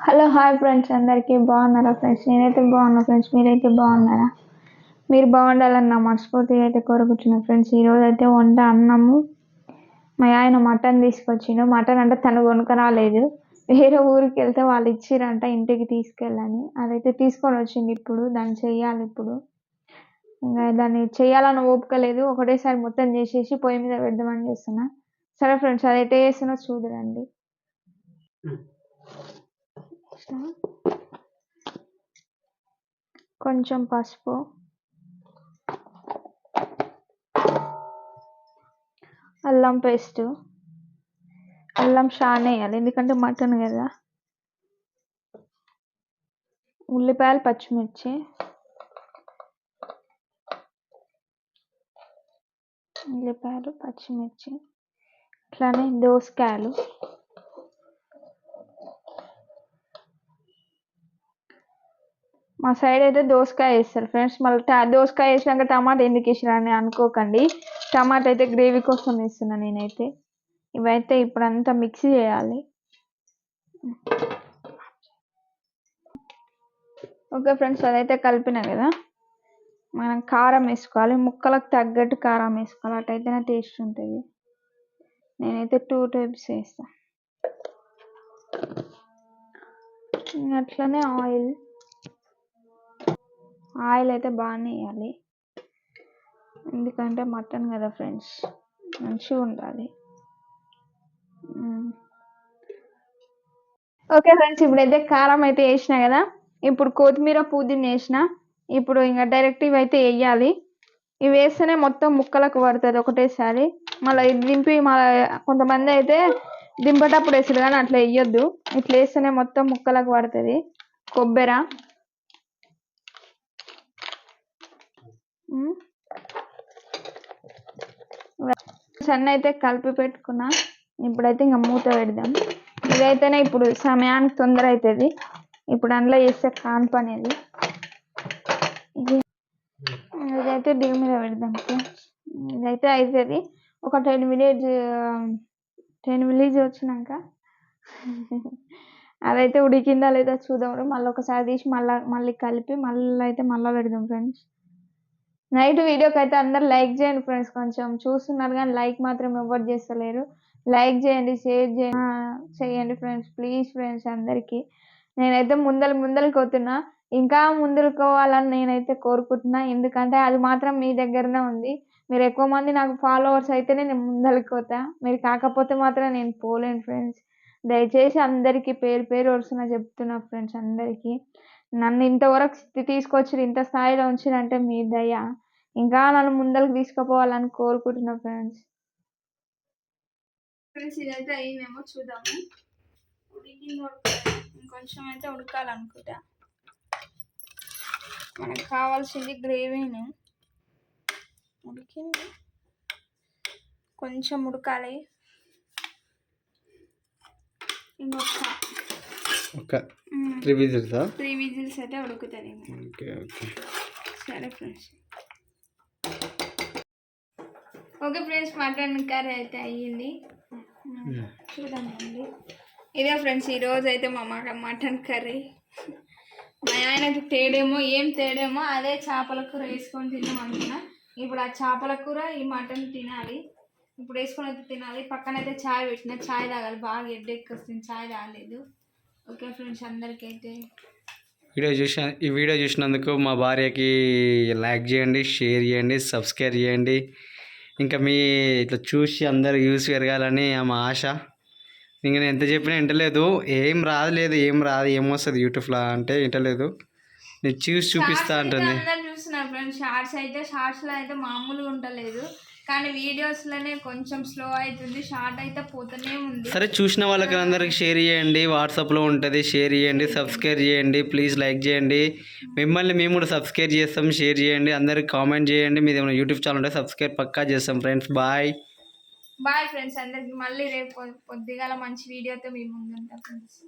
Hello hi friends. అందరికీ బాగున్నారా friends? నేనైతే బాగున్నా ఫ్రెండ్స్. మీరైతే బాగున్నారా? మీరు బాగుండాలని నా మనస్ఫూర్తిగా అయితే కోరుకుంటున్నాను ఫ్రెండ్స్. ఈరోజు అయితే వంట అన్నము. మా ఆయన మటన్ తీసుకొచ్చిండు. మటన్ అంటే తను కొనుక్కరాలేదు. వేరే ఊరికి వెళ్తే వాళ్ళు ఇచ్చిరంట ఇంటికి తీసుకెళ్ళని. అదైతే తీసుకొని వచ్చింది ఇప్పుడు. దాన్ని చెయ్యాలి ఇప్పుడు. ఇంకా దాన్ని చేయాలని ఓపిక లేదు. ఒకటేసారి మొత్తం చేసేసి పొయ్యి మీద పెడదామని చేస్తున్నా. సరే ఫ్రెండ్స్ అదైతే చేస్తున్నా చూడరండి కొంచెం పసుపు. అల్లం పేస్ట్. అల్లం షాన్ వేయాలి ఎందుకంటే మటన్ కదా. ఉల్లిపాయలు పచ్చిమిర్చి. ఉల్లిపాయలు పచ్చిమిర్చి. అట్లానే దోసకాయలు. మా సైడ్ అయితే దోసకాయ వేస్తారు ఫ్రెండ్స్. మళ్ళీ దోసకాయ వేసినాక టమాటా ఎందుకు వేసినా అని అనుకోకండి. టమాటా అయితే గ్రేవీ కోసం వేస్తున్నా నేనైతే. ఇవైతే ఇప్పుడంతా మిక్సీ చేయాలి. ఓకే ఫ్రెండ్స్ అదైతే కలిపినా కదా? మనం కారం వేసుకోవాలి. ముక్కలకు తగ్గట్టు కారం వేసుకోవాలి. అటైతేనే టేస్ట్ ఉంటుంది. నేనైతే టూ టైప్స్ వేస్తాను అట్లనే ఆయిల్ ఆయిల్ అయితే బాగానే వేయాలి. ఎందుకంటే మటన్ కదా ఫ్రెండ్స్ మంచిగా ఉండాలి. ఓకే ఫ్రెండ్స్ ఇప్పుడైతే కారం అయితే వేసిన కదా ఇప్పుడు కొత్తిమీర పుదీనా వేసిన ఇప్పుడు ఇంకా డైరెక్ట్ ఇవి అయితే వేయాలి. ఇవి వేస్తేనే మొత్తం ముక్కలకు పడుతుంది ఒకటేసారి. మళ్ళీ ఇది దింపి మళ్ళీ కొంతమంది అయితే దింపేటప్పుడు వేసారు కానీ అట్లా వేయొద్దు. ఇట్లా వేస్తేనే మొత్తం ముక్కలకు పడుతుంది. కొబ్బరి. సన్న అయితే కలిపి పెట్టుకున్నా. ఇప్పుడైతే ఇంకా మూత పెడదాం. ఇదైతేనే ఇప్పుడు సమయానికి తొందర అవుతుంది ఇప్పుడు అందులో చేస్తే కాన్ పని అది ఇదైతే దిగు మీద పెడదాం. ఇదైతే అవుతుంది ఒక టెన్ మినిట్స్ టెన్ మినిట్స్ వచ్చినాక అదైతే ఉడికిందా లేదా చూద్దాం. మళ్ళీ ఒకసారి తీసి మళ్ళీ మళ్ళీ కలిపి మళ్ళీ అయితే మళ్ళీ పెడదాం ఫ్రెండ్స్. నైట్ వీడియోకి అయితే అందరు లైక్ చేయండి ఫ్రెండ్స్. కొంచెం చూస్తున్నారు కానీ లైక్ మాత్రం ఎవరు చేస్తలేరు. లైక్ చేయండి షేర్ చేయండి చేయండి ఫ్రెండ్స్. ప్లీజ్ ఫ్రెండ్స్ అందరికీ. నేనైతే ముందర ముందలు పోతున్నా. ఇంకా ముందుకోవాలని నేనైతే కోరుకుంటున్నా. ఎందుకంటే అది మాత్రం మీ దగ్గరనే ఉంది. మీరు ఎక్కువ మంది నాకు ఫాలోవర్స్ అయితేనే నేను ముందరికి మీరు కాకపోతే మాత్రం నేను పోలేను ఫ్రెండ్స్. దయచేసి అందరికీ పేరు పేరు వరుసన చెప్తున్నా ఫ్రెండ్స్ అందరికీ. నన్ను ఇంతవరకు తీసుకొచ్చి ఇంత స్థాయిలో ఉంచిరంటే మీ దయ. ఇంకా నన్ను ముందరకు తీసుకుపోవాలని కోరుకుంటున్నా ఫ్రెండ్స్. ఫ్రెండ్స్ ఇదైతే అయ్యిందేమో చూద్దాము. ఉడికింది ఇంకొంచెం అయితే ఉడకాలనుకుంటా. మనకు కావాల్సింది గ్రేవీని. ఉడికింది. కొంచెం ఉడకాలి. ఇంకొక ఒక త్రీ విజిల్స్? త్రీ విజిల్స్ అయితే ఉడుకుతుంది ఓకే ఓకే. సరే friends. Okay friends mutton curry అయితే అయ్యింది. చూడండి ఇదే ఫ్రెండ్స్ ఈరోజు అయితే మా మటన్ కర్రీ. మా ఆయనకి తేడేమో ఏం తేడేమో అదే చేపల కూర వేసుకొని తిన్నాం అనుకున్నా. ఇప్పుడు ఆ చేపల కూర ఈ మటన్ తినాలి. ఇప్పుడు వేసుకొని అయితే తినాలి. పక్కన అయితే ఛాయ్ పెట్టిన ఛాయ్ తాగాలి. బాగా ఎడ్డెక్కి వస్తుంది ఛాయ్ తాగలేదు. Okay friends అందరికైతే. వీడియో చూసిన ఈ వీడియో చూసినందుకు మా భార్యకి లైక్ చేయండి షేర్ చేయండి సబ్స్క్రైబ్ చేయండి. ఇంకా మీ ఇట్లా చూసి అందరు యూస్ పెరగాలని మా ఆశ. ఇంకా నేను ఎంత చెప్పినా వింటలేదు. ఏం రాదులేదు ఏం రాదు ఏమొస్తుంది యూట్యూబ్లో అంటే వింటలేదు. నేను చూసి చూపిస్తా అంటుంది. చూస్తున్నారు ఫ్రెండ్స్ షార్ట్స్ అయితే షార్ట్స్లో అయితే మామూలుగా ఉండలేదు. కానీ వీడియోస్లోనే కొంచెం స్లో అవుతుంది షార్ట్ అయితే పోతూనే ఉంది. సరే చూసిన వాళ్ళకి అందరికి షేర్ చేయండి వాట్సాప్లో ఉంటుంది షేర్ చేయండి సబ్స్క్రైబ్ చేయండి ప్లీజ్ లైక్ చేయండి. మిమ్మల్ని మేము కూడా సబ్స్క్రైబ్ చేస్తాం షేర్ చేయండి అందరికి కామెంట్ చేయండి. మీది ఏమైనా యూట్యూబ్ ఛానల్ ఉంటే సబ్స్క్రైబ్ పక్కా చేస్తాం ఫ్రెండ్స్. బాయ్. బాయ్ ఫ్రెండ్స్ అందరికి మళ్ళీ రేపు పొద్దుగాల మంచి వీడియోతో మీ ముందు ఉంటాం ఫ్రెండ్స్